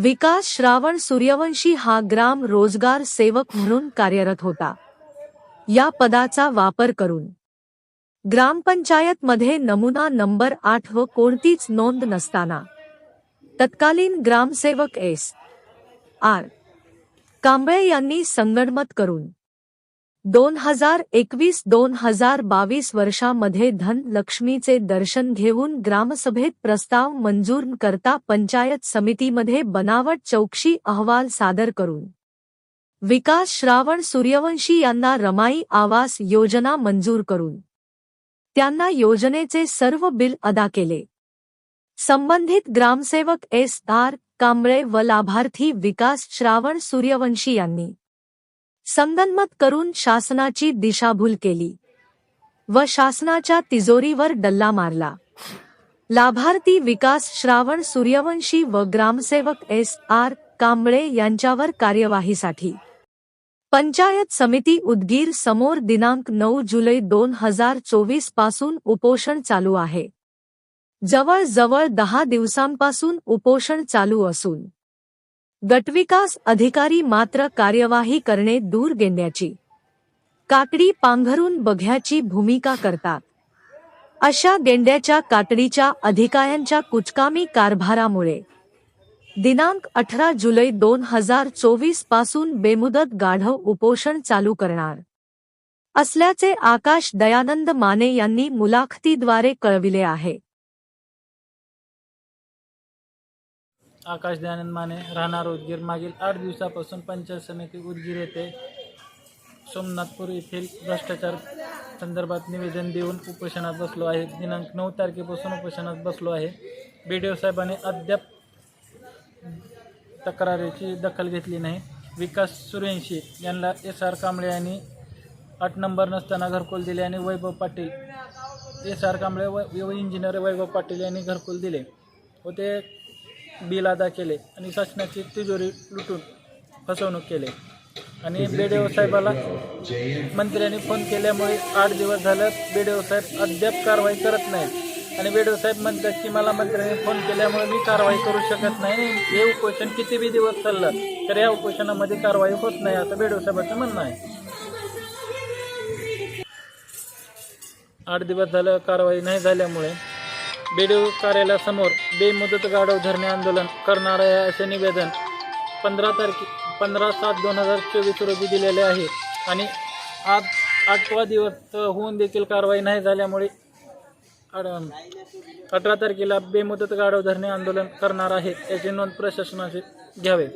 विकास श्रावण सूर्यवंशी हा ग्राम रोजगार सेवक म्हणून कार्यरत होता. या पदाचा वापर करून ग्रामपंचायतमध्ये नमुना नंबर आठ व कोणतीच नोंद नसताना तत्कालीन ग्रामसेवक एस. आर. कांबळे यांनी संगणमत करून दोन हजार एकवीस दोन हजार बावीस वर्षामध्ये धन लक्ष्मीचे दर्शन घेऊन ग्रामसभेत प्रस्ताव मंजूर करता पंचायत समितीमध्ये बनावट चौकशी अहवाल सादर करून विकास श्रावण सूर्यवंशी यांना रमाई आवास योजना मंजूर करून त्यांना योजनेचे सर्व बिल अदा केले. संबंधित ग्रामसेवक एस आर कांबळे व लाभार्थी विकास श्रावण सूर्यवंशी यांनी संगनमत करून शासनाची दिशाभूल केली व शासनाच्या तिजोरीवर डल्ला मारला. लाभार्थी विकास श्रावण सूर्यवंशी व ग्रामसेवक एस आर कांबळे यांच्यावर कार्यवाहीसाठी. पंचायत समिती उदगीर समोर दिनांक नऊ जुलै दोन हजार चोवीसपासून उपोषण चालू आहे. जवळजवळ दहा दिवसांपासून उपोषण चालू असून गटविकास अधिकारी मात्र कार्यवाही करणे दूर गेंड्याची काकडी पांघरून बघ्याची भूमिका करतात. अशा गेंड्याच्या काकडीच्या अधिकाऱ्यांच्या कुचकामी कारभारामुळे. दिनांक अठरा जुलै दोन हजार चोवीसपासून बेमुदत गाढव उपोषण चालू करणार. असल्याचे आकाश दयानंद माने यांनी मुलाखतीद्वारे कळविले आहे. आकाश दयानंद माने राहणार उदगीर. मागील आठ दिवसापासून पंचायत समिती उदगीर येथे सोमनाथपूर येथील भ्रष्टाचार संदर्भात निवेदन देऊन उपोषणात बसलो आहे. दिनांक नऊ तारखेपासून उपोषणात बसलो आहे. बी डी ओ साहेबांनी अद्याप तक्रारीची दखल घेतली नाही. विकास सूर्यवंशी यांना एस आर कांबळे यांनी आठ नंबर नसताना घरकुल दिले आणि वैभव पाटील एस आर कांबळे व व इंजिनियर वैभव पाटील यांनी घरकुल दिले. व ते बिल अदा केले आणि शासनाची तिजोरी लुटून फसवणूक केली. आणि बेडेव साहेबाला मंत्र्यांनी फोन केल्यामुळे आठ दिवस झालं बेडेव साहेब अद्याप कारवाई करत नाहीत. आणि बेडेव साहेब म्हणतात की मला मंत्र्यांनी फोन केल्यामुळे मी कारवाई करू शकत नाही. हे उपोषण किती बी दिवस चाललं तर या उपोषणामध्ये कारवाई होत नाही असं बेडेव साहेबांचं म्हणणं आहे. आठ दिवस झालं कारवाई नाही झाल्यामुळे बीडीओ कार्यालयासमोर बेमुदत गाढव धरणे आंदोलन करणार आहे असे निवेदन पंधरा तारखे पंधरा सात दोन हजार चोवीस रोजी दिलेले आहे. आणि आज आठवा दिवस होऊन देखील कारवाई नाही झाल्यामुळे अठरा तारखेला बेमुदत गाढव धरणे आंदोलन करणार आहे याची नोंद प्रशासनाचे घ्यावे.